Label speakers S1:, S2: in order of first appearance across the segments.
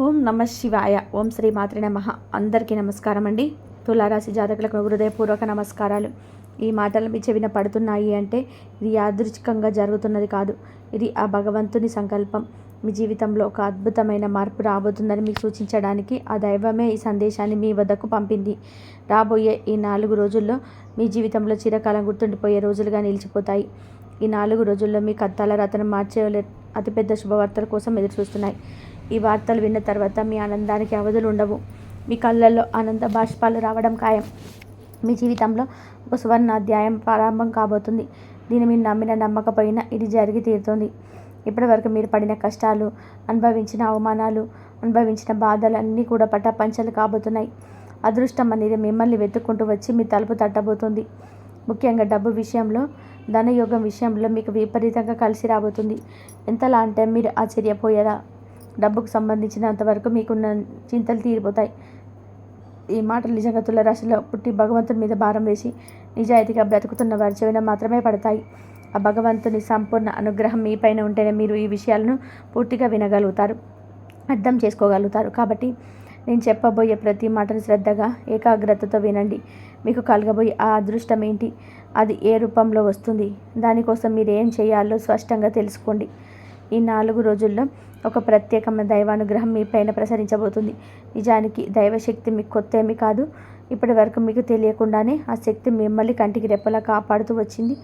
S1: ఓం నమ శివాయ. ఓం శ్రీ మాత్రి నమ. అందరికీ నమస్కారం అండి. తులారాశి జాతకులకు హృదయపూర్వక నమస్కారాలు. ఈ మాటలు మీ చెవిన పడుతున్నాయి అంటే ఇది యాదృచ్ఛికంగా జరుగుతున్నది కాదు. ఇది ఆ భగవంతుని సంకల్పం. మీ జీవితంలో ఒక అద్భుతమైన మార్పు రాబోతుందని మీకు సూచించడానికి ఆ దైవమే ఈ సందేశాన్ని మీ వద్దకు పంపింది. రాబోయే ఈ నాలుగు రోజుల్లో మీ జీవితంలో చిరకాలం గుర్తుండిపోయే రోజులుగా నిలిచిపోతాయి. ఈ నాలుగు రోజుల్లో మీ కత్తాల రతను మార్చే అతిపెద్ద శుభవార్తల కోసం ఎదురు చూస్తున్నాయి ఈ వార్తలు విన్న తర్వాత మీ ఆనందానికి అవధులు ఉండవు. మీ కళ్ళల్లో ఆనంద బాష్పాలు రావడం ఖాయం. మీ జీవితంలో ఒక సువర్ణ అధ్యాయం ప్రారంభం కాబోతుంది. దీన్ని మీరు నమ్మిన నమ్మకపోయినా ఇది జరిగి తీరుతుంది. ఇప్పటివరకు మీరు పడిన కష్టాలు అనుభవించిన అవమానాలు అనుభవించిన బాధలు అన్నీ కూడా పటాపంచలు కాబోతున్నాయి. అదృష్టం అనేది మిమ్మల్ని వెతుక్కుంటూ వచ్చి మీ తలుపు తట్టబోతుంది. ముఖ్యంగా డబ్బు విషయంలో ధనయోగం విషయంలో మీకు విపరీతంగా కలిసి రాబోతుంది. ఎంతలా అంటే మీరు ఆశ్చర్యపోయారా డబ్బుకు సంబంధించినంతవరకు మీకున్న చింతలు తీరిపోతాయి. ఈ మాటలు నిజంగా తులరాశిలో పుట్టి భగవంతుని మీద భారం వేసి నిజాయితీగా బ్రతుకుతున్న వారి చెవిన మాత్రమే పడతాయి. ఆ భగవంతుని సంపూర్ణ అనుగ్రహం మీ పైన ఉంటేనే మీరు ఈ విషయాలను పూర్తిగా వినగలుగుతారు అర్థం చేసుకోగలుగుతారు. కాబట్టి నేను చెప్పబోయే ప్రతి మాటను శ్రద్ధగా ఏకాగ్రతతో వినండి. మీకు కలగబోయే ఆ అదృష్టం ఏంటి? అది ఏ రూపంలో వస్తుంది? దానికోసం మీరు ఏం చేయాలో స్పష్టంగా తెలుసుకోండి. ఈ నాలుగు రోజుల్లో ఒక ప్రత్యేకమైన దైవానుగ్రహం మీ పైన ప్రసరించబోతుంది. నిజానికి దైవశక్తి మీకు కొత్త ఏమీ కాదు. ఇప్పటి వరకు మీకు తెలియకుండానే ఆ శక్తి మిమ్మల్ని కంటికి రెప్పలా కాపాడుతూ వచ్చింది.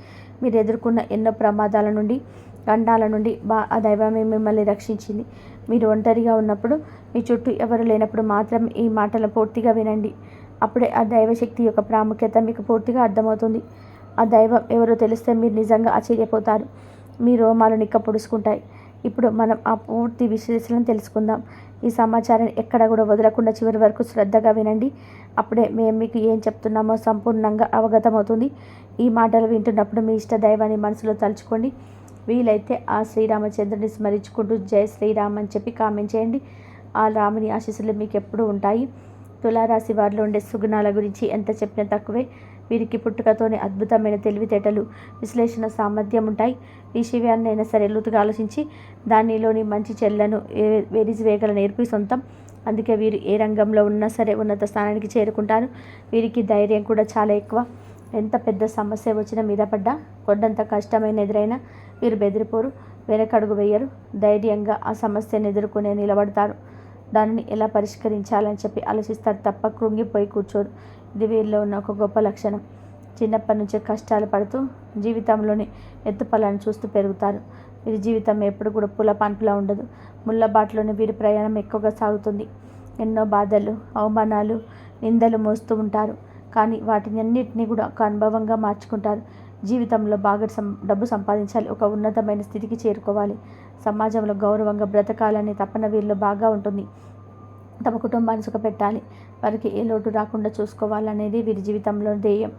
S1: మీరు ఎదుర్కొన్న ఎన్నో ప్రమాదాల నుండి గండాల నుండి బా ఆ దైవమే మిమ్మల్ని రక్షించింది. మీరు ఒంటరిగా ఉన్నప్పుడు మీ చుట్టూ ఎవరు లేనప్పుడు మాత్రం ఈ మాటలు పూర్తిగా వినండి. అప్పుడే ఆ దైవశక్తి యొక్క ప్రాముఖ్యత మీకు పూర్తిగా అర్థమవుతుంది. ఆ దైవం ఎవరో తెలిస్తే మీరు నిజంగా ఆశ్చర్యపోతారు. మీ రోమాలు నిక్క పొడుచుకుంటాయి ఇప్పుడు మనం ఆ పూర్తి విశ్లేషణ తెలుసుకుందాం. ఈ సమాచారాన్ని ఎక్కడ కూడా వదలకుండా చివరి వరకు శ్రద్ధగా వినండి. అప్పుడే మేము మీకు ఏం చెప్తున్నామో సంపూర్ణంగా అవగతమవుతుంది. ఈ మాటలు వింటున్నప్పుడు మీ ఇష్ట దైవాన్ని మనసులో తలుచుకోండి. వీలైతే ఆ శ్రీరామచంద్రుని స్మరించుకుంటూ జై శ్రీరామ్ అని చెప్పి కామెంట్ చేయండి. ఆ రాముని ఆశీస్సులు మీకు ఎప్పుడూ ఉంటాయి. తులారాశి వారిలో ఉండే సుగుణాల గురించి ఎంత చెప్పినా తక్కువే. వీరికి పుట్టుకతోనే అద్భుతమైన తెలివితేటలు విశ్లేషణ సామర్థ్యం ఉంటాయి ఈ శివ్యాన్నైనా సరే లోతుగా ఆలోచించి దానిలోని మంచి చెల్లను వేరిజివేగల నేర్పి సొంతం. అందుకే వీరు ఏ రంగంలో ఉన్నా సరే ఉన్నత స్థానానికి చేరుకుంటారు. వీరికి ధైర్యం కూడా చాలా ఎక్కువ. ఎంత పెద్ద సమస్య వచ్చినా మీద పడ్డా కొండంత కష్టమైన ఎదురైనా వీరు బెదిరిపోరు వెనకడుగు వేయరు. ధైర్యంగా ఆ సమస్యను ఎదుర్కొనే నిలబడతారు. దానిని ఎలా పరిష్కరించాలని చెప్పి ఆలోచిస్తారు తప్ప కృంగిపోయి కూర్చోరు. ఇది వీరిలో ఉన్న ఒక గొప్ప లక్షణం. చిన్నప్పటి నుంచే కష్టాలు పడుతూ జీవితంలోని ఎత్తుపలను చూస్తూ పెరుగుతారు. వీరి జీవితం ఎప్పుడు కూడా పుల పంపులా ఉండదు. ముళ్ళబాటలోని వీరి ప్రయాణం ఎక్కువగా సాగుతుంది. ఎన్నో బాధలు అవమానాలు నిందలు మోస్తూ ఉంటారు. కానీ వాటిని అన్నిటినీ కూడా ఒక అనుభవంగా మార్చుకుంటారు. జీవితంలో బాగా సం డబ్బు సంపాదించాలి. ఒక ఉన్నతమైన స్థితికి చేరుకోవాలి. సమాజంలో గౌరవంగా బ్రతకాలనే తపన వీరిలో బాగా ఉంటుంది. తమ కుటుంబాన్ని సుఖపెట్టాలి. వారికి ఏ లోటు రాకుండా చూసుకోవాలనేది వీరి జీవితంలో ధ్యేయం.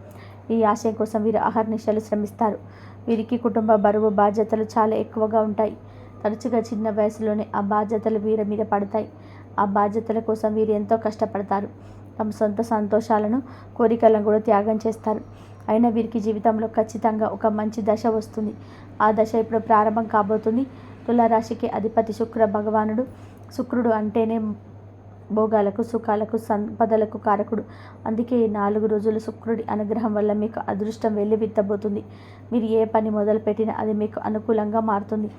S1: ఈ ఆశయం కోసం వీరు అహర్నిశలు శ్రమిస్తారు. వీరికి కుటుంబ బరువు బాధ్యతలు చాలా ఎక్కువగా ఉంటాయి. తరచుగా చిన్న వయసులోనే ఆ బాధ్యతలు వీరి మీద పడతాయి. ఆ బాధ్యతల కోసం వీరు ఎంతో కష్టపడతారు. తమ సొంత సంతోషాలను కోరికలను కూడా త్యాగం చేస్తారు. అయినా వీరికి జీవితంలో ఖచ్చితంగా ఒక మంచి దశ వస్తుంది. ఆ దశ ఇప్పుడు ప్రారంభం కాబోతుంది. తులారాశికి అధిపతి శుక్ర భగవానుడు. శుక్రుడు అంటేనే భోగాలకు సుఖాలకు సంపదలకు కారకుడు. అందుకే ఈ నాలుగు రోజులు శుక్రుడి అనుగ్రహం వల్ల మీకు అదృష్టం వెళ్ళి విత్తబోతుంది మీరు ఏ పని మొదలుపెట్టినా అది మీకు అనుకూలంగా మారుతుంది.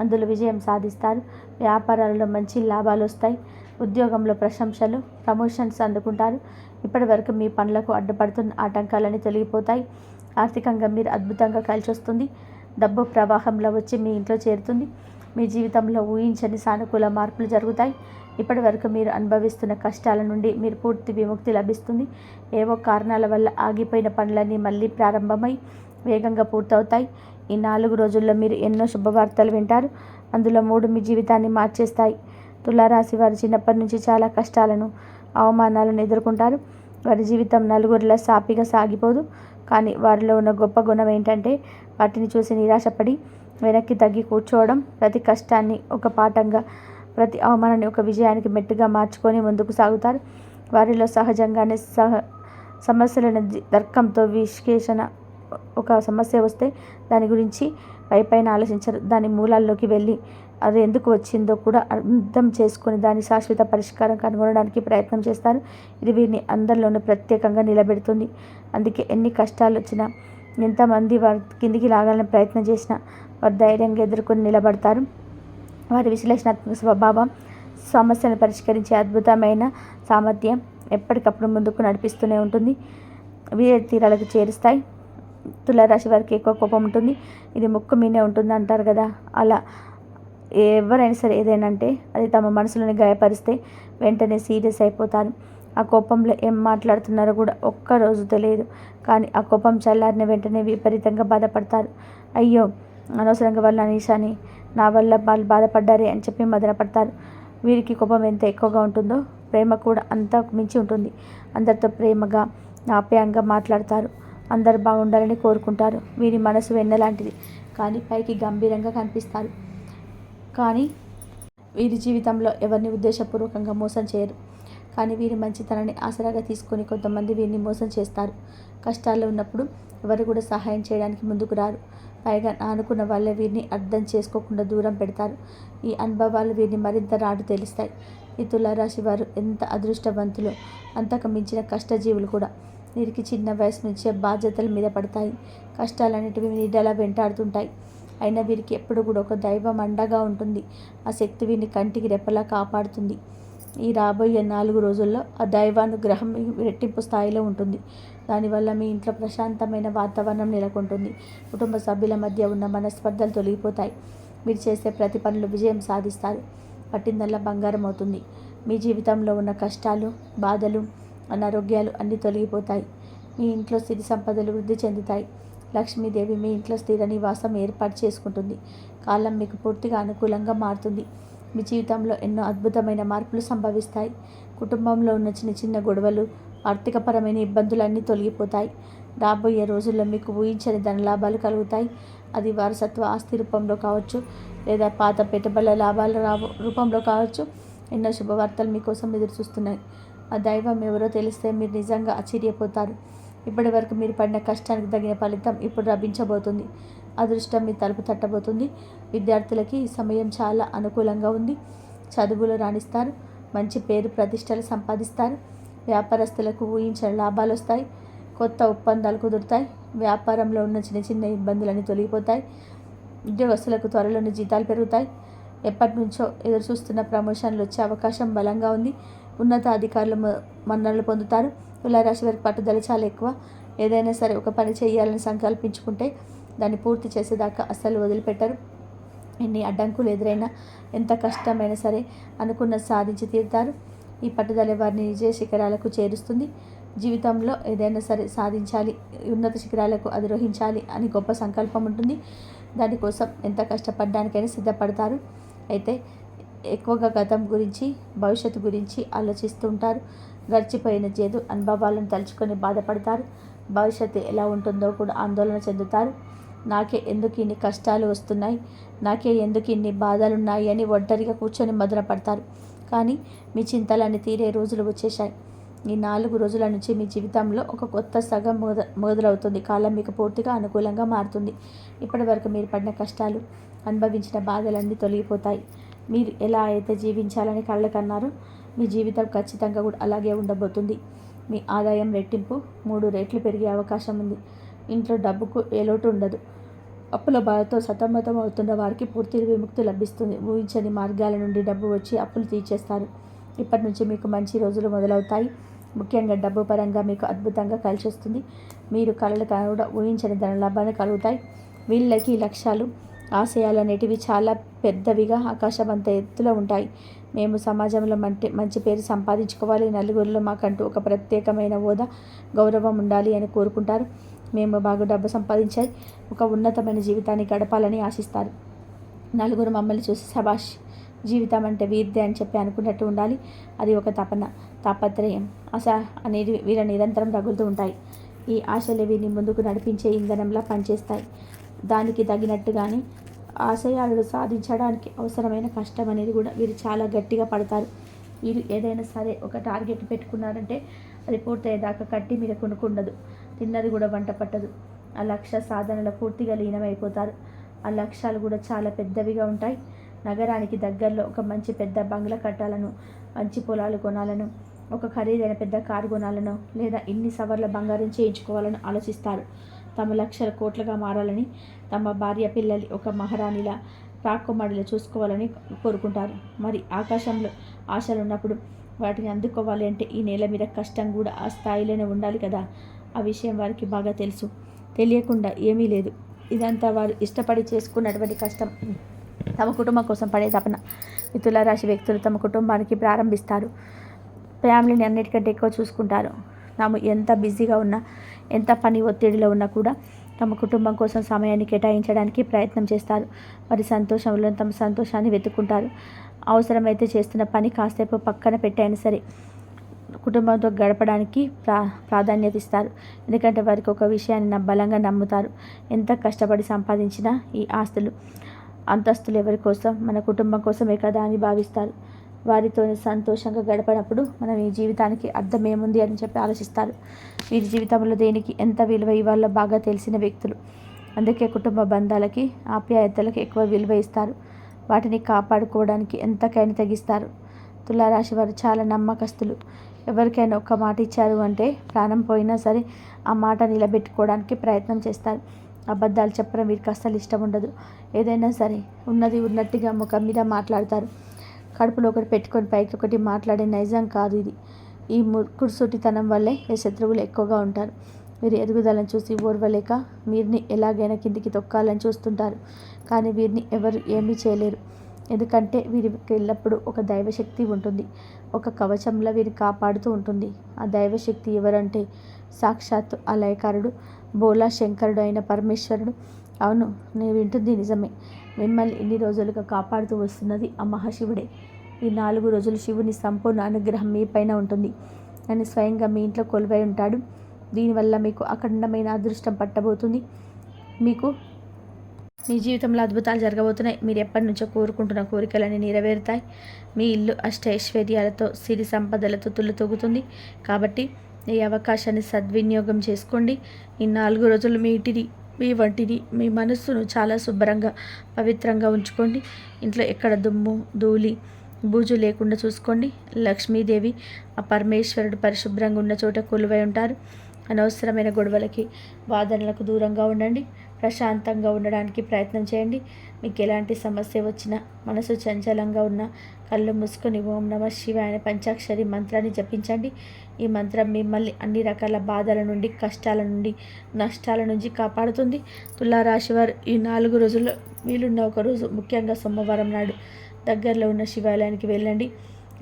S1: అందులో విజయం సాధిస్తారు. వ్యాపారాలలో మంచి లాభాలు వస్తాయి. ఉద్యోగంలో ప్రశంసలు ప్రమోషన్స్ అందుకుంటారు. ఇప్పటి వరకు మీ పనులకు అడ్డుపడుతున్న ఆటంకాలన్నీ తొలగిపోతాయి. ఆర్థికంగా మీరు అద్భుతంగా కలిసి వస్తుంది డబ్బు ప్రవాహంలో వచ్చి మీ ఇంట్లో చేరుతుంది. మీ జీవితంలో ఊహించని సానుకూల మార్పులు జరుగుతాయి. ఇప్పటి వరకు మీరు అనుభవిస్తున్న కష్టాల నుండి మీరు పూర్తి విముక్తి లభిస్తుంది. ఏవో కారణాల వల్ల ఆగిపోయిన పనులన్నీ మళ్ళీ ప్రారంభమై వేగంగా పూర్తవుతాయి. ఈ నాలుగు రోజుల్లో మీరు ఎన్నో శుభవార్తలు వింటారు. అందులో మూడు మీ జీవితాన్ని మార్చేస్తాయి. తులారాశి వారు చిన్నప్పటి నుంచి చాలా కష్టాలను అవమానాలను ఎదుర్కొంటారు. వారి జీవితం నలుగురిలా సాపిగా సాగిపోదు. కానీ వారిలో ఉన్న గొప్ప గుణం ఏంటంటే వాటిని చూసి నిరాశపడి వెనక్కి తగ్గి కూర్చోవడం. ప్రతి కష్టాన్ని ఒక పాఠంగా ప్రతి అవమానాన్ని ఒక విజయానికి మెట్టుగా మార్చుకొని ముందుకు సాగుతారు. వారిలో సహజంగానే సహ సమస్యలను తర్కంతో విశ్లేషణ ఒక సమస్య వస్తే దాని గురించి పైపైన ఆలోచించరు. దాని మూలాల్లోకి వెళ్ళి అది ఎందుకు వచ్చిందో కూడా అర్థం చేసుకొని దాని శాశ్వత పరిష్కారం కనుగొనడానికి ప్రయత్నం చేస్తారు. ఇది వీరిని అందరిలోనూ ప్రత్యేకంగా నిలబెడుతుంది. అందుకే ఎన్ని కష్టాలు వచ్చినా ఎంతమంది వారి కిందికి లాగాలని ప్రయత్నం చేసినా వారు ధైర్యంగా ఎదుర్కొని నిలబడతారు. వారి విశ్లేషణాత్మక స్వభావం సమస్యను పరిష్కరించే అద్భుతమైన సామర్థ్యం ఎప్పటికప్పుడు ముందుకు నడిపిస్తూనే ఉంటుంది. వీర తీరాలకు చేరుస్తాయి. తులారాశి వారికి ఎక్కువ కోపం ఉంటుంది. ఇది ముక్కు మీనే ఉంటుంది అంటారు కదా. అలా ఎవరైనా సరే ఏదైనా అంటే అది తమ మనసులోని గాయపరిస్తే వెంటనే సీరియస్ అయిపోతారు. ఆ కోపంలో ఏం మాట్లాడుతున్నారో కూడా ఒక్కరోజు తెలియదు. కానీ ఆ కోపం చల్లారిన వెంటనే విపరీతంగా బాధపడతారు. అయ్యో అనవసరంగా వాళ్ళ అనీషాని నా వల్ల వాళ్ళు బాధపడ్డారే అని చెప్పి మదనపడతారు వీరికి కోపం ఎంత ఎక్కువగా ఉంటుందో ప్రేమ కూడా అంత మించి ఉంటుంది. అందరితో ప్రేమగా ఆప్యాయంగా మాట్లాడతారు. అందరు బాగుండాలని కోరుకుంటారు. వీరి మనసు వెన్నలాంటిది కానీ పైకి గంభీరంగా కనిపిస్తారు. కానీ వీరి జీవితంలో ఎవరిని ఉద్దేశపూర్వకంగా మోసం చేయరు. కానీ వీరి మంచితనాన్ని ఆసరాగా తీసుకొని కొంతమంది వీరిని మోసం చేస్తారు. కష్టాల్లో ఉన్నప్పుడు ఎవరు కూడా సహాయం చేయడానికి ముందుకు రారు. పైగా అనుకున్న వాళ్ళే వీరిని అర్థం చేసుకోకుండా దూరం పెడతారు. ఈ అనుభవాలు వీరిని మరింత రాడు తెలుస్తాయి. ఈ తులారాశి వారు ఎంత అదృష్టవంతులు అంతకు మించిన కష్టజీవులు కూడా. వీరికి చిన్న వయసు నుంచే బాధ్యతల మీద పడతాయి. కష్టాలన్నిటివి నీడలా వెంటాడుతుంటాయి. అయినా వీరికి ఎప్పుడు కూడా ఒక దైవం అండగా ఉంటుంది. ఆ శక్తి వీరిని కంటికి రెప్పలా కాపాడుతుంది. ఈ రాబోయే నాలుగు రోజుల్లో ఆ దైవానుగ్రహం రెట్టింపు స్థాయిలో ఉంటుంది. దానివల్ల మీ ఇంట్లో ప్రశాంతమైన వాతావరణం నెలకొంటుంది. కుటుంబ సభ్యుల మధ్య ఉన్న మనస్పర్ధలు తొలగిపోతాయి. మీరు చేసే ప్రతి పనులు విజయం సాధిస్తారు. పట్టిందల్లా బంగారం అవుతుంది. మీ జీవితంలో ఉన్న కష్టాలు బాధలు అనారోగ్యాలు అన్నీ తొలగిపోతాయి. మీ ఇంట్లో స్థితి సంపదలు వృద్ధి చెందుతాయి. లక్ష్మీదేవి మీ ఇంట్లో స్థిర నివాసం ఏర్పాటు చేసుకుంటుంది. కాలం మీకు పూర్తిగా అనుకూలంగా మారుతుంది. మీ జీవితంలో ఎన్నో అద్భుతమైన మార్పులు సంభవిస్తాయి. కుటుంబంలో ఉన్న చిన్న చిన్న గొడవలు ఆర్థికపరమైన ఇబ్బందులన్నీ తొలగిపోతాయి. రాబోయే రోజుల్లో మీకు ఊహించని ధనలాభాలు కలుగుతాయి. అది వారసత్వ ఆస్తి రూపంలో కావచ్చు లేదా పాత పెట్టుబడుల లాభాల రూపంలో కావచ్చు. ఎన్నో శుభవార్తలు మీకోసం ఎదురు చూస్తున్నాయి ఆ దైవం ఎవరో తెలిస్తే మీరు నిజంగా ఆశ్చర్యపోతారు. ఇప్పటి వరకు మీరు పడిన కష్టానికి తగిన ఫలితం ఇప్పుడు లభించబోతుంది. అదృష్టం మీ తలుపు తట్టబోతుంది. విద్యార్థులకి ఈ సమయం చాలా అనుకూలంగా ఉంది. చదువులు రాణిస్తారు. మంచి పేరు ప్రతిష్టలు సంపాదిస్తారు. వ్యాపారస్తులకు ఊహించిన లాభాలు వస్తాయి. కొత్త ఒప్పందాలు కుదురుతాయి. వ్యాపారంలో ఉన్న చిన్న చిన్న ఇబ్బందులన్నీ తొలగిపోతాయి. ఉద్యోగస్తులకు త్వరలోని జీతాలు పెరుగుతాయి. ఎప్పటి నుంచో ఎదురు చూస్తున్న ప్రమోషన్లు వచ్చే అవకాశం బలంగా ఉంది. ఉన్నత అధికారులు మన్ననలు పొందుతారు. తులారాశి వారికి పట్టుదల చాలా ఎక్కువ. ఏదైనా సరే ఒక పని చేయాలని సంకల్పించుకుంటే దాన్ని పూర్తి చేసేదాకా అస్సలు వదిలిపెట్టరు. ఎన్ని అడ్డంకులు ఎదురైనా ఎంత కష్టమైనా సరే అనుకున్న సాధించి తీరుతారు. ఈ పట్టుదల వారిని విజయ శిఖరాలకు చేరుస్తుంది. జీవితంలో ఏదైనా సరే సాధించాలి ఉన్నత శిఖరాలకు అధిరోహించాలి అని గొప్ప సంకల్పం ఉంటుంది. దానికోసం ఎంత కష్టపడడానికైనా సిద్ధపడతారు. అయితే ఎక్కువగా గతం గురించి భవిష్యత్తు గురించి ఆలోచిస్తూ ఉంటారు. గడిచిపోయిన చేదు అనుభవాలను తలుచుకొని బాధపడతారు. భవిష్యత్తు ఎలా ఉంటుందో కూడా ఆందోళన చెందుతారు. నాకే ఎందుకు ఇన్ని కష్టాలు వస్తున్నాయి? నాకే ఎందుకు ఇన్ని బాధలున్నాయి అని ఒంటరిగా కూర్చొని మదన పడతారు కానీ మీ చింతలన్నీ తీరే రోజులు వచ్చేసాయి ఈ నాలుగు రోజుల నుంచి మీ జీవితంలో ఒక కొత్త సగం మొద మొదలవుతుంది. కాలం మీకు పూర్తిగా అనుకూలంగా మారుతుంది. ఇప్పటి వరకు మీరు పడిన కష్టాలు అనుభవించిన బాధలన్నీ తొలగిపోతాయి. మీరు ఎలా అయితే జీవించాలని కళ్ళకన్నారో మీ జీవితం ఖచ్చితంగా కూడా అలాగే ఉండబోతుంది. మీ ఆదాయం రెట్టింపు మూడు రేట్లు పెరిగే అవకాశం ఉంది. ఇంట్లో డబ్బుకు ఏ లోటు ఉండదు. అప్పుల బాధతో సతమతం అవుతున్న వారికి పూర్తి విముక్తి లభిస్తుంది. ఊహించని మార్గాల నుండి డబ్బు వచ్చి అప్పులు తీర్చేస్తారు. ఇప్పటి నుంచి మీకు మంచి రోజులు మొదలవుతాయి. ముఖ్యంగా డబ్బు పరంగా మీకు అద్భుతంగా కలిసి వస్తుంది మీరు కళలు కూడా ఊహించని ధన లాభాన్ని కలుగుతాయి. వీళ్ళకి లక్ష్యాలు ఆశయాలు అనేటివి చాలా పెద్దవిగా ఆకాశవంత ఎత్తులో ఉంటాయి. మేము సమాజంలో మంచి మంచి పేరు సంపాదించుకోవాలి. నలుగురిలో మాకంటూ ఒక ప్రత్యేకమైన హోదా గౌరవం ఉండాలి అని కోరుకుంటారు. మేము బాగా డబ్బు సంపాదించాయి ఒక ఉన్నతమైన జీవితాన్ని గడపాలని ఆశిస్తారు. నలుగురు మమ్మల్ని చూసి సభాష్ జీవితం అంటే వీరిదే అని చెప్పి అనుకున్నట్టు ఉండాలి. అది ఒక తపన తాపత్రయం. ఆశ అనేది వీర నిరంతరం రగులుతూ ఉంటాయి. ఈ ఆశలే వీరిని ముందుకు నడిపించే ఇంధనంలా పనిచేస్తాయి. దానికి తగినట్టుగానే ఆశయాలను సాధించడానికి అవసరమైన కష్టం అనేది కూడా వీరు చాలా గట్టిగా పడతారు. వీరు ఏదైనా సరే ఒక టార్గెట్ పెట్టుకున్నారంటే అది పూర్తయ్యేదాకా కట్టి మీద కొనుక్కుండదు తిన్నది కూడా వంట పట్టదు. ఆ లక్ష్య సాధనలో పూర్తిగా లీనమైపోతారు. ఆ లక్ష్యాలు కూడా చాలా పెద్దవిగా ఉంటాయి. నగరానికి దగ్గరలో ఒక మంచి పెద్ద బంగ్లా కట్టాలను మంచి పొలాలు కొనాలను ఒక ఖరీదైన పెద్ద కారు కొనాలను లేదా ఇన్ని సవర్ల బంగారం చేయించుకోవాలని ఆలోచిస్తారు. తమ లక్షల కోట్లుగా మారాలని తమ భార్య పిల్లలు ఒక మహారాణిలా రాకుమారిలో చూసుకోవాలని కోరుకుంటారు. మరి ఆకాశంలో ఆశలు ఉన్నప్పుడు వాటిని అందుకోవాలి అంటే ఈ నేల మీద కష్టం కూడా ఆ స్థాయిలోనే ఉండాలి కదా. ఆ విషయం వారికి బాగా తెలుసు. తెలియకుండా ఏమీ లేదు. ఇదంతా వారు ఇష్టపడి చేసుకున్నటువంటి కష్టం. తమ కుటుంబం కోసం పడే తపన. మిథుల రాశి వ్యక్తులు తమ కుటుంబానికి ప్రారంభిస్తారు. ఫ్యామిలీని అన్నిటికంటే ఎక్కువ చూసుకుంటారు. తాము ఎంత బిజీగా ఉన్నా ఎంత పని ఒత్తిడిలో ఉన్నా కూడా తమ కుటుంబం కోసం సమయాన్ని కేటాయించడానికి ప్రయత్నం చేస్తారు. మరి సంతోషంలో తమ సంతోషాన్ని వెతుక్కుంటారు. అవసరమైతే చేస్తున్న పని కాసేపు పక్కన పెట్టైనా సరే కుటుంబంతో గడపడానికి ప్రా ప్రాధాన్యత ఇస్తారు. ఎందుకంటే వారికి ఒక విషయాన్ని బలంగా నమ్ముతారు. ఎంత కష్టపడి సంపాదించినా ఈ ఆస్తులు అంతస్తులు ఎవరి కోసం? మన కుటుంబం కోసమే కదా అని భావిస్తారు. వారితో సంతోషంగా గడపనప్పుడు మనం ఈ జీవితానికి అర్థం ఏముంది అని చెప్పి ఆలోచిస్తారు. వీరి జీవితంలో దేనికి ఎంత విలువ ఇవ్వాలో బాగా తెలిసిన వ్యక్తులు. అందుకే కుటుంబ బంధాలకి ఆప్యాయతలకు ఎక్కువ విలువ ఇస్తారు. వాటిని కాపాడుకోవడానికి ఎంతకైనా తగ్గిస్తారు? తులారాశి వారు చాలా నమ్మకస్తులు. ఎవరికైనా ఒక్క మాట ఇచ్చారు అంటే ప్రాణం పోయినా సరే ఆ మాట నిలబెట్టుకోవడానికి ప్రయత్నం చేస్తారు. అబద్ధాలు చెప్పడం వీరికి అస్సలు ఇష్టం ఉండదు. ఏదైనా సరే ఉన్నది ఉన్నట్టుగా ముఖం మీద మాట్లాడతారు. కడుపులో ఒకటి పెట్టుకొని పైకి ఒకటి మాట్లాడే నైజం కాదు ఇది. ఈ ముక్కుడుసూటితనం వల్లే శత్రువులు ఎక్కువగా ఉంటారు. వీరి ఎదుగుదలను చూసి ఓర్వలేక వీరిని ఎలాగైనా కిందికి తొక్కాలని చూస్తుంటారు. కానీ వీరిని ఎవరు ఏమీ చేయలేరు. ఎందుకంటే వీరికి ఎల్లప్పుడూ ఒక దైవశక్తి ఉంటుంది. ఒక కవచంలో వీరిని కాపాడుతూ ఉంటుంది. ఆ దైవశక్తి ఎవరంటే సాక్షాత్ ఆ లయకారుడు బోలా శంకరుడు అయిన పరమేశ్వరుడు. అవును నేను వింటుంది నిజమే. మిమ్మల్ని ఇన్ని రోజులుగా కాపాడుతూ వస్తున్నది ఆ మహాశివుడే. ఈ నాలుగు రోజులు శివుని సంపూర్ణ అనుగ్రహం మీ పైన ఉంటుంది. అని స్వయంగా మీ ఇంట్లో కొలువై ఉంటాడు. దీనివల్ల మీకు అఖండమైన అదృష్టం పట్టబోతుంది. మీకు మీ జీవితంలో అద్భుతాలు జరగబోతున్నాయి. మీరు ఎప్పటి నుంచో కోరుకుంటున్న కోరికలన్నీ నెరవేరుతాయి. మీ ఇల్లు అష్టైశ్వర్యాలతో సిరి సంపదలతో తుల్లుతూగుతుంది కాబట్టి ఈ అవకాశాన్ని సద్వినియోగం చేసుకోండి. ఈ నాలుగు రోజులు మీ ఇంటిని మీ వంటిని మీ మనస్సును చాలా శుభ్రంగా పవిత్రంగా ఉంచుకోండి. ఇంట్లో ఎక్కడ దుమ్ము ధూళి బూజు లేకుండా చూసుకోండి. లక్ష్మీదేవి ఆ పరమేశ్వరుడు పరిశుభ్రంగా ఉన్న చోట కొలువై ఉంటారు. అనవసరమైన గొడవలకి వాదనలకు దూరంగా ఉండండి. ప్రశాంతంగా ఉండడానికి ప్రయత్నం చేయండి. మీకు ఎలాంటి సమస్య వచ్చినా మనసు చంచలంగా ఉన్న కళ్ళు మూసుకొని ఓం నమ శివాయ పంచాక్షరి మంత్రాన్ని జపించండి. ఈ మంత్రం మిమ్మల్ని అన్ని రకాల బాధల నుండి కష్టాల నుండి నష్టాల నుంచి కాపాడుతుంది. తులారాశి వారు ఈ నాలుగు రోజుల్లో వీలున్న ఒక రోజు ముఖ్యంగా సోమవారం నాడు దగ్గరలో ఉన్న శివాలయానికి వెళ్ళండి.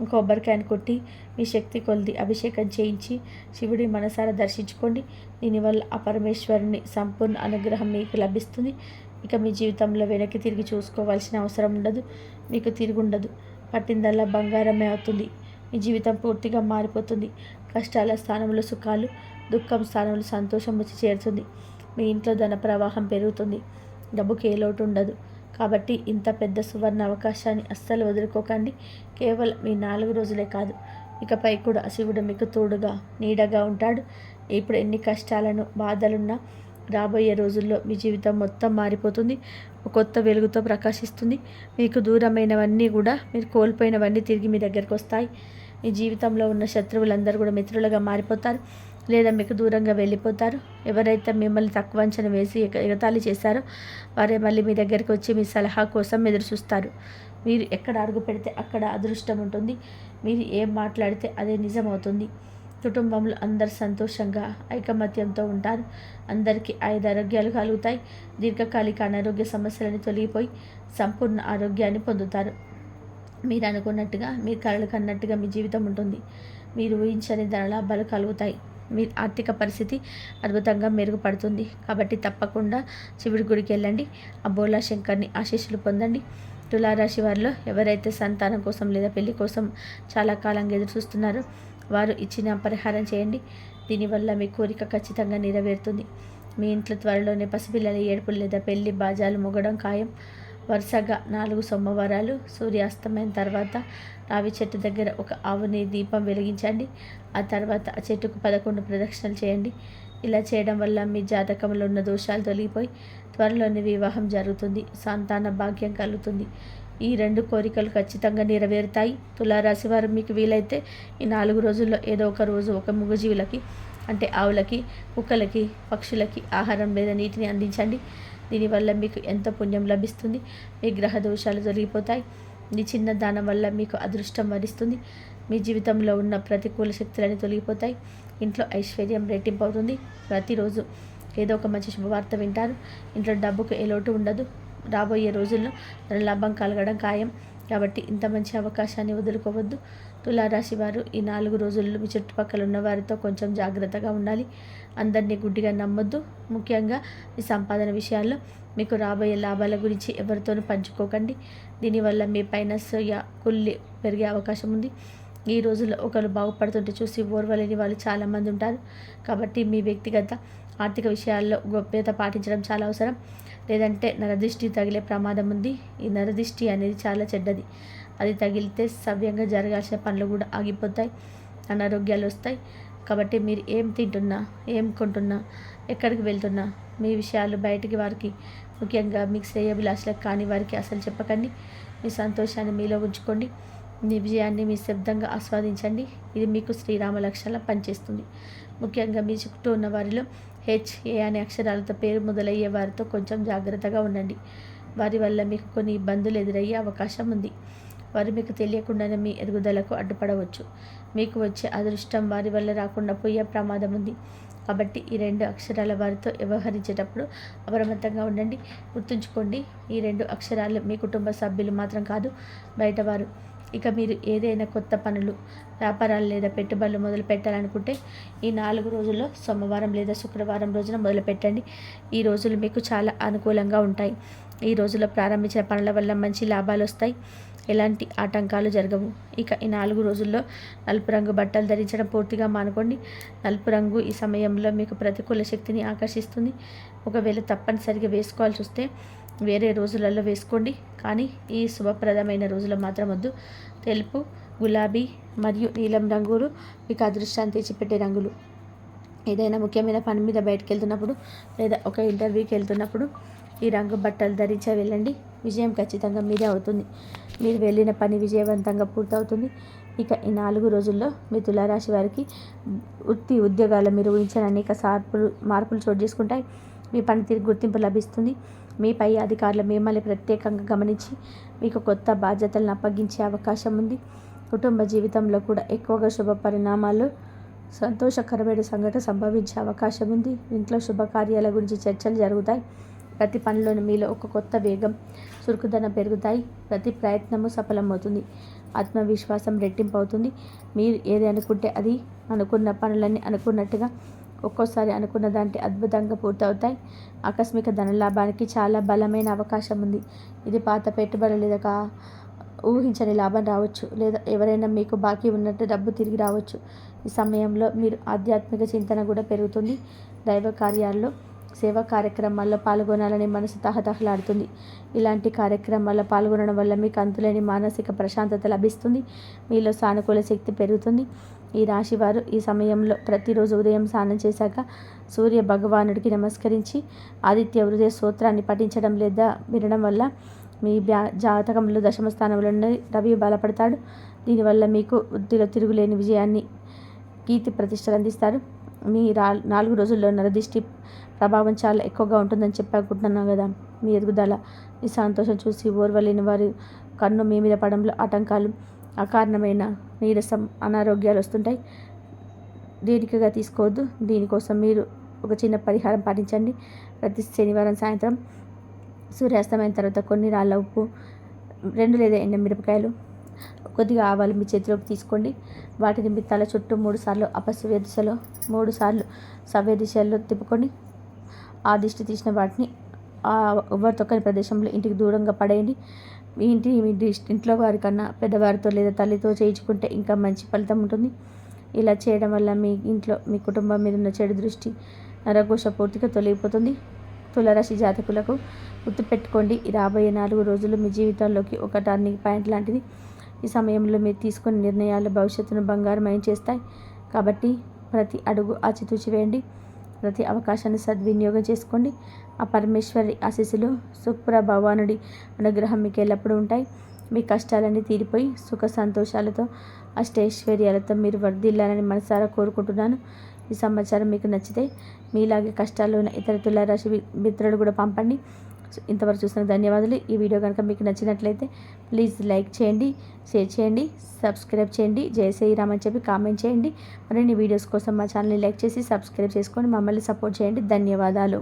S1: కొబ్బరికాయను కొట్టి మీ శక్తి కొలిది అభిషేకం చేయించి శివుడి మనసారా దర్శించుకోండి. దీనివల్ల ఆ పరమేశ్వరుని సంపూర్ణ అనుగ్రహం మీకు లభిస్తుంది. ఇక మీ జీవితంలో వెనక్కి తిరిగి చూసుకోవాల్సిన అవసరం ఉండదు. మీకు తిరుగుండదు. పట్టిందల్లా బంగారమే అవుతుంది. మీ జీవితం పూర్తిగా మారిపోతుంది. కష్టాల స్థానంలో సుఖాలు దుఃఖం స్థానంలో సంతోషం వచ్చి చేరుతుంది. మీ ఇంట్లో ధన ప్రవాహం పెరుగుతుంది. డబ్బుకి ఏ లోటు ఉండదు. కాబట్టి ఇంత పెద్ద సువర్ణ అవకాశాన్ని అస్సలు వదులుకోకండి. కేవలం మీ నాలుగు రోజులే కాదు. ఇకపై కూడా శివుడు మీకు తోడుగా నీడగా ఉంటాడు. ఇప్పుడు ఎన్ని కష్టాలను బాధలున్నా రాబోయే రోజుల్లో మీ జీవితం మొత్తం మారిపోతుంది. కొత్త వెలుగుతో ప్రకాశిస్తుంది. మీకు దూరమైనవన్నీ కూడా మీరు కోల్పోయినవన్నీ తిరిగి మీ దగ్గరకు వస్తాయి. మీ జీవితంలో ఉన్న శత్రువులందరూ కూడా మిత్రులుగా మారిపోతారు. లేదా మీకు దూరంగా వెళ్ళిపోతారు? ఎవరైతే మిమ్మల్ని తక్కువ అంచనా వేసి ఎగతాళి చేశారో వారే మళ్ళీ మీ దగ్గరికి వచ్చి మీ సలహా కోసం ఎదురు చూస్తారు మీరు ఎక్కడ అడుగు పెడితే అక్కడ అదృష్టం ఉంటుంది. మీరు ఏం మాట్లాడితే అదే నిజమవుతుంది. కుటుంబంలో అందరు సంతోషంగా ఐకమత్యంతో ఉంటారు. అందరికీ ఐదు ఆరోగ్యాలు కలుగుతాయి. దీర్ఘకాలిక అనారోగ్య సమస్యలను తొలగిపోయి సంపూర్ణ ఆరోగ్యాన్ని పొందుతారు. మీరు అనుకున్నట్టుగా మీ కళలు కన్నట్టుగా మీ జీవితం ఉంటుంది. మీరు ఊహించని ధనలాభాలు కలుగుతాయి. మీ ఆర్థిక పరిస్థితి అద్భుతంగా మెరుగుపడుతుంది. కాబట్టి తప్పకుండా శివుడి గుడికి వెళ్ళండి. ఆ బోలా శంకర్ని ఆశీస్సులు పొందండి. తులారాశి వారిలో ఎవరైతే సంతానం కోసం లేదా పెళ్ళి కోసం చాలా కాలంగా ఎదురు చూస్తున్నారో వారు ఇచ్చిన పరిహారం చేయండి. దీనివల్ల మీ కోరిక ఖచ్చితంగా నెరవేరుతుంది. మీ ఇంట్లో త్వరలోనే పసిపిల్లల ఏడుపులు లేదా పెళ్ళి బాజాలు మొగడం ఖాయం. వరుసగా నాలుగు సోమవారాలు సూర్యాస్తమైన తర్వాత రావి చెట్టు దగ్గర ఒక ఆవుని దీపం వెలిగించండి. ఆ తర్వాత ఆ చెట్టుకు పదకొండు ప్రదక్షిణలు చేయండి. ఇలా చేయడం వల్ల మీ జాతకంలో ఉన్న దోషాలు తొలగిపోయి త్వరలోనే వివాహం జరుగుతుంది. సంతాన భాగ్యం కలుగుతుంది. ఈ రెండు కోరికలు ఖచ్చితంగా నెరవేరుతాయి. తులారాశి వారు మీకు వీలైతే ఈ నాలుగు రోజుల్లో ఏదో ఒక రోజు ఒక మూగజీవులకి అంటే ఆవులకి కుక్కలకి పక్షులకి ఆహారం లేదా నీటిని అందించండి. దీనివల్ల మీకు ఎంతో పుణ్యం లభిస్తుంది? మీ గ్రహ దోషాలు జరిగిపోతాయి మీ చిన్న దానం వల్ల మీకు అదృష్టం వరిస్తుంది. మీ జీవితంలో ఉన్న ప్రతికూల శక్తులన్నీ తొలగిపోతాయి. ఇంట్లో ఐశ్వర్యం రెట్టింపు అవుతుంది ప్రతిరోజు ఏదో ఒక మంచి శుభవార్త వింటారు. ఇంట్లో డబ్బుకు ఏ లోటు ఉండదు. రాబోయే రోజుల్లో లాభం కలగడం ఖాయం. కాబట్టి ఇంత మంచి అవకాశాన్ని వదులుకోవద్దు. తులారాశి వారు ఈ నాలుగు రోజుల్లో మీ చుట్టుపక్కల ఉన్న వారితో కొంచెం జాగ్రత్తగా ఉండాలి. అందరినీ గుడ్డిగా నమ్మొద్దు. ముఖ్యంగా మీ సంపాదన విషయాల్లో మీకు రాబోయే లాభాల గురించి ఎవరితోనూ పంచుకోకండి. దీనివల్ల మీ పైన సొయ్య కుళ్ళి పెరిగే అవకాశం ఉంది. ఈ రోజుల్లో ఒకరు బాగుపడుతుంటే చూసి ఓర్వలేని వాళ్ళు చాలామంది ఉంటారు. కాబట్టి మీ వ్యక్తిగత ఆర్థిక విషయాల్లో గోప్యత పాటించడం చాలా అవసరం. లేదంటే నరదృష్టి తగిలే ప్రమాదం ఉంది. ఈ నరదృష్టి అనేది చాలా చెడ్డది. అది తగిలితే సవ్యంగా జరగాల్సిన పనులు కూడా ఆగిపోతాయి. అనారోగ్యాలు వస్తాయి. కాబట్టి మీరు ఏం తింటున్నా ఏం కొంటున్నా ఎక్కడికి వెళ్తున్నా మీ విషయాలు బయటికి వారికి ముఖ్యంగా మీకు శ్రేయభిలాషలకు కాని వారికి అసలు చెప్పకండి. మీ సంతోషాన్ని మీలో ఉంచుకోండి. మీ విజయాన్ని మీ శబ్దంగా ఆస్వాదించండి. ఇది మీకు శ్రీరామ లక్ష్యాల పనిచేస్తుంది. ముఖ్యంగా మీ చుట్టూ ఉన్న వారిలో హెచ్ఏ అనే అక్షరాలతో పేరు మొదలయ్యే వారితో కొంచెం జాగ్రత్తగా ఉండండి. వారి వల్ల మీకు కొన్ని ఇబ్బందులు ఎదురయ్యే అవకాశం ఉంది. వారు మీకు తెలియకుండానే మీ ఎదుగుదలకు అడ్డుపడవచ్చు. మీకు వచ్చే అదృష్టం వారి వల్ల రాకుండా పోయే ప్రమాదం ఉంది. కాబట్టి ఈ రెండు అక్షరాల వారితో వ్యవహరించేటప్పుడు అప్రమత్తంగా ఉండండి. గుర్తుంచుకోండి ఈ రెండు అక్షరాలు మీ కుటుంబ సభ్యులు మాత్రం కాదు బయటవారు ఇక మీరు ఏదైనా కొత్త పనులు వ్యాపారాలు లేదా పెట్టుబడులు మొదలు పెట్టాలనుకుంటే ఈ నాలుగు రోజుల్లో సోమవారం లేదా శుక్రవారం రోజున మొదలు పెట్టండి. ఈ రోజులు మీకు చాలా అనుకూలంగా ఉంటాయి. ఈ రోజుల్లో ప్రారంభించిన పనుల వల్ల మంచి లాభాలు వస్తాయి. ఎలాంటి ఆటంకాలు జరగవు. ఇక ఈ నాలుగు రోజుల్లో నలుపు రంగు బట్టలు ధరించడం పూర్తిగా మానుకోండి. నలుపు రంగు ఈ సమయంలో మీకు ప్రతికూల శక్తిని ఆకర్షిస్తుంది. ఒకవేళ తప్పనిసరిగా వేసుకోవాల్సి వస్తే వేరే రోజులలో వేసుకోండి. కానీ ఈ శుభప్రదమైన రోజులు మాత్రం వద్దు. తెలుపు గులాబీ మరియు నీలం రంగులు మీకు అదృష్టాన్ని తెచ్చిపెట్టే రంగులు. ఏదైనా ముఖ్యమైన పని మీద బయటకు వెళ్తున్నప్పుడు లేదా ఒక ఇంటర్వ్యూకి వెళ్తున్నప్పుడు ఈ రంగు బట్టలు ధరించే వెళ్ళండి. విజయం ఖచ్చితంగా మీదే అవుతుంది. మీరు వెళ్ళిన పని విజయవంతంగా పూర్తవుతుంది. ఇక ఈ నాలుగు రోజుల్లో మీ తులారాశి వారికి వృత్తి ఉద్యోగాలు మీరు ఊహించిన అనేక సార్పులు మార్పులు చోటు చేసుకుంటాయి. మీ పనితీరు గుర్తింపు లభిస్తుంది. మీ పై అధికారులు మిమ్మల్ని ప్రత్యేకంగా గమనించి మీకు కొత్త బాధ్యతలను అప్పగించే అవకాశం ఉంది. కుటుంబ జీవితంలో కూడా ఎక్కువగా శుభ పరిణామాలు సంతోషకరమైన సంఘటన సంభవించే అవకాశం ఉంది. ఇంట్లో శుభకార్యాల గురించి చర్చలు జరుగుతాయి. ప్రతి పనిలోనూ మీలో ఒక కొత్త వేగం చురుకుదనం పెరుగుతాయి. ప్రతి ప్రయత్నము సఫలమవుతుంది. ఆత్మవిశ్వాసం రెట్టింపు అవుతుంది మీరు ఏది అనుకుంటే అది అనుకున్న పనులన్నీ అనుకున్నట్టుగా ఒక్కోసారి అనుకున్న దాంట్లో అద్భుతంగా పూర్తవుతాయి. ఆకస్మిక ధనలాభానికి చాలా బలమైన అవకాశం ఉంది. ఇది పాత పెట్టుబడి లేదా ఊహించని లాభం రావచ్చు. లేదా ఎవరైనా మీకు బాకీ ఉన్నట్టు డబ్బు తిరిగి రావచ్చు. ఈ సమయంలో మీరు ఆధ్యాత్మిక చింతన కూడా పెరుగుతుంది. దైవ కార్యాల్లో సేవా కార్యక్రమాల్లో పాల్గొనాలని మనసు తహతహలాడుతుంది. ఇలాంటి కార్యక్రమాల్లో పాల్గొనడం వల్ల మీకు అంతులేని మానసిక ప్రశాంతత లభిస్తుంది. మీలో సానుకూల శక్తి పెరుగుతుంది. ఈ రాశివారు ఈ సమయంలో ప్రతిరోజు ఉదయం స్నానం చేశాక సూర్య భగవానుడికి నమస్కరించి ఆదిత్య హృదయ సూత్రాన్ని పఠించడం లేదా వినడం వల్ల మీ బ్యా జాతకంలో దశమ స్థానంలో రవి బలపడతాడు. దీనివల్ల మీకు వృత్తిలో తిరుగులేని విజయాన్ని కీర్తి ప్రతిష్టలు అందిస్తారు. మీ రా నాలుగు రోజుల్లో నరదిష్టి ప్రభావం చాలా ఎక్కువగా ఉంటుందని చెప్పాకుంటున్నాను కదా. మీ ఎదుగుదల మీ సంతోషం చూసి ఓర్వలేని వారి కన్ను మీ మీద పడంలో ఆటంకాలు అకారణమైన నీరసం అనారోగ్యాలు వస్తుంటాయి. దేనికగా తీసుకోవద్దు. దీనికోసం మీరు ఒక చిన్న పరిహారం పాటించండి. ప్రతి శనివారం సాయంత్రం సూర్యాస్తమైన తర్వాత కొన్ని రాళ్ళ ఉప్పు రెండు లేదా ఎండ మిరపకాయలు కొద్దిగా ఆవాలు మీ చేతిలోకి తీసుకోండి. వాటిని మీ తల చుట్టూ మూడు సార్లు అపసవ్య దిశలో మూడు సార్లు సవ్య దిశల్లో తిప్పుకొని ఆ దిష్టి తీసిన వాటిని ఎవరు తొక్కని ప్రదేశంలో ఇంటికి దూరంగా పడేయండి. మీ ఇంటి మీ ఇంట్లో వారికన్నా పెద్దవారితో లేదా తల్లితో చేయించుకుంటే ఇంకా మంచి ఫలితం ఉంటుంది. ఇలా చేయడం వల్ల మీ ఇంట్లో మీ కుటుంబం మీద ఉన్న చెడు దృష్టి నరఘోష పూర్తిగా తొలగిపోతుంది. తులరాశి జాతకులకు గుర్తుపెట్టుకోండి. రాబోయే నాలుగు రోజులు మీ జీవితంలోకి ఒక టర్నింగ్ పాయింట్ లాంటిది. ఈ సమయంలో మీరు తీసుకునే నిర్ణయాలు భవిష్యత్తును బంగారమయం చేస్తాయి. కాబట్టి ప్రతి అడుగు ఆచితూచి వేయండి. ప్రతి అవకాశాన్ని సద్వినియోగం చేసుకోండి. ఆ పరమేశ్వరి ఆశీస్సులు సుప్రభవానుడి అనుగ్రహం మీకు ఎల్లప్పుడూ ఉంటాయి. మీ కష్టాలన్నీ తీరిపోయి సుఖ సంతోషాలతో అష్టైశ్వర్యాలతో మీరు వర్ధిల్లాలని మనసారా కోరుకుంటున్నాను. ఈ సమాచారం మీకు నచ్చితే మీలాగే కష్టాల్లో ఉన్న ఇతర తులారాశి మిత్రులు కూడా పంపండి. ఇంతవరకు చూసిన ధన్యవాదాలు. ఈ వీడియో కనుక మీకు నచ్చినట్లయితే ప్లీజ్ లైక్ చేయండి షేర్ చేయండి సబ్స్క్రైబ్ చేయండి. జయ శ్రీరామ్ అని చెప్పి కామెంట్ చేయండి. మరిన్ని వీడియోస్ కోసం మా ఛానల్ని లైక్ చేసి సబ్స్క్రైబ్ చేసుకొని మమ్మల్ని సపోర్ట్ చేయండి. ధన్యవాదాలు.